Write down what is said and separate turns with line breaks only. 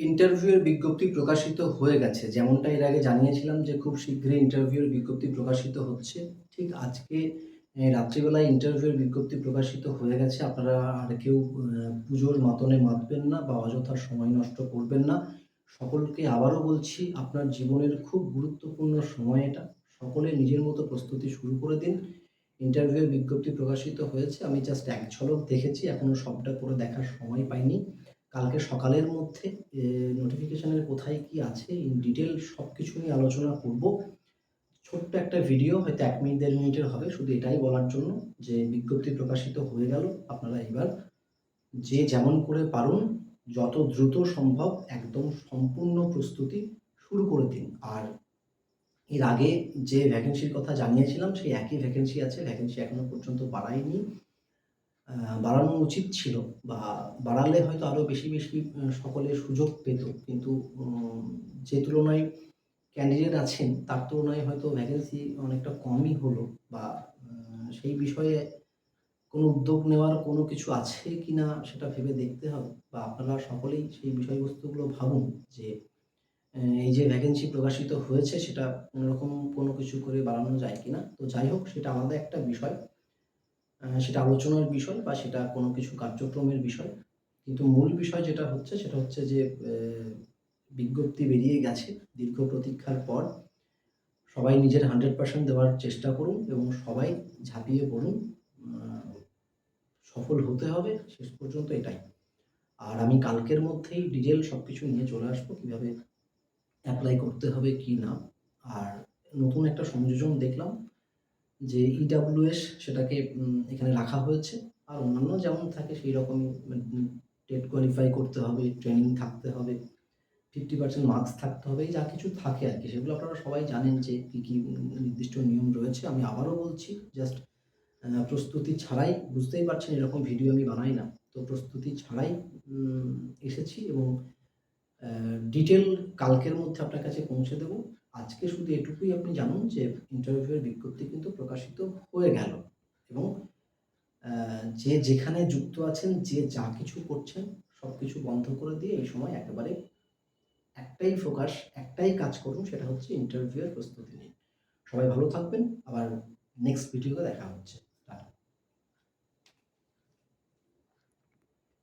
ইন্টারভিউয়ের বিজ্ঞপ্তি প্রকাশিত হয়ে গেছে। যেমনটা এর আগে জানিয়েছিলাম যে খুব শীঘ্রই ইন্টারভিউয়ের বিজ্ঞপ্তি প্রকাশিত হচ্ছে। ঠিক আজকে রাত্রিবেলায় ইন্টারভিউয়ের বিজ্ঞপ্তি প্রকাশিত হয়ে গেছে। আপনারা আর কেউ পুজোর মাতনে মাতবেন না বা অযথা সময় নষ্ট করবেন না। সকলকে আবারও বলছি, আপনার জীবনের খুব গুরুত্বপূর্ণ সময় এটা। সকলে নিজের মতো প্রস্তুতি শুরু করে দিন। ইন্টারভিউয়ের বিজ্ঞপ্তি প্রকাশিত হয়েছে। আমি জাস্ট এক ঝলক দেখেছি। এখনও সবটা করে দেখার সময় পাইনি। কালকে সকালের মধ্যে নোটিফিকেশনের কোথায় কি আছে ইন সব সবকিছু নিয়ে আলোচনা করব। ছোট্ট একটা ভিডিও হয়তো এক মিনিট, দেড় মিনিটের হবে। শুধু এটাই বলার জন্য যে বিজ্ঞপ্তি প্রকাশিত হয়ে গেল। আপনারা এবার যে যেমন করে পারুন, যত দ্রুত সম্ভব একদম সম্পূর্ণ প্রস্তুতি শুরু করে দিন। আর এর আগে যে ভ্যাকেন্সির কথা জানিয়েছিলাম, সেই একই ভ্যাকেন্সি আছে। ভ্যাকেন্সি এখনও পর্যন্ত বাড়ায়নি। বাড়ানো উচিত ছিল বা বাড়ালে হয়তো আরও বেশি, বেশি সকলে সুযোগ পেত। কিন্তু যে তুলনায় ক্যান্ডিডেট আছেন তার তুলনায় হয়তো ভ্যাকেন্সি অনেকটা কমই হলো বা সেই বিষয়ে কোনো উদ্যোগ নেওয়ার কোনো কিছু আছে কি না সেটা ভেবে দেখতে হবে বা আপনারা সকলেই সেই বিষয়বস্তুগুলো ভাবুন যে এই যে ভ্যাকেন্সি প্রকাশিত হয়েছে সেটা কোনরকম কোনো কিছু করে বাড়ানো যায় কি না তো যাই হোক সেটা আলাদা একটা বিষয়। সেটা আলোচনার বিষয় বা সেটা কোনো কিছু কার্যক্রমের বিষয়। কিন্তু মূল বিষয় যেটা হচ্ছে, সেটা হচ্ছে যে বিজ্ঞপ্তি বেরিয়ে গেছে দীর্ঘ প্রতীক্ষার পর। সবাই নিজের 100% দেওয়ার চেষ্টা করুন এবং সবাই ঝাঁপিয়ে পড়ুন। সফল হতে হবে, শেষ পর্যন্ত এটাই। আর আমি কালকের মধ্যেই ডিটেল সব কিছু নিয়ে চলে আসব। কীভাবে অ্যাপ্লাই করতে হবে, কি না। আর নতুন একটা সংযোজন দেখলাম যে ইডব্লিউএস সেটাকে এখানে রাখা হয়েছে। আর অন্যান্য যেমন থাকে সেইরকমই উম টেট কোয়ালিফাই করতে হবে, ট্রেনিং থাকতে হবে, 50% মার্কস থাকতে হবে। যা কিছু থাকে আর কি সেগুলো আপনারা সবাই জানেন যে কি, কি নির্দিষ্ট নিয়ম রয়েছে। আমি আবারও বলছি জাস্ট প্রস্তুতি ছাড়াই বুঝতেই পারছেন এরকম ভিডিও আমি বানাই না। তো প্রস্তুতি ছাড়াই এসেছি এবং ডিটেল কালকের মধ্যে আপনার কাছে পৌঁছে দেব। আজকে শুধু এটুকুই আপনি জানুন যে ইন্টারভিউয়ের বিজ্ঞপ্তি কিন্তু প্রকাশিত হয়ে গেল এবং যে যেখানে যুক্ত আছেন, যে যা কিছু করছেন সব কিছু বন্ধ করে দিয়ে এই সময় একেবারে একটাই ফোকাস, একটাই কাজ করুন সেটা হচ্ছে ইন্টারভিউয়ের প্রস্তুতি নিয়ে সবাই ভালো থাকবেন। আবার নেক্সট ভিডিওতে দেখা হচ্ছে।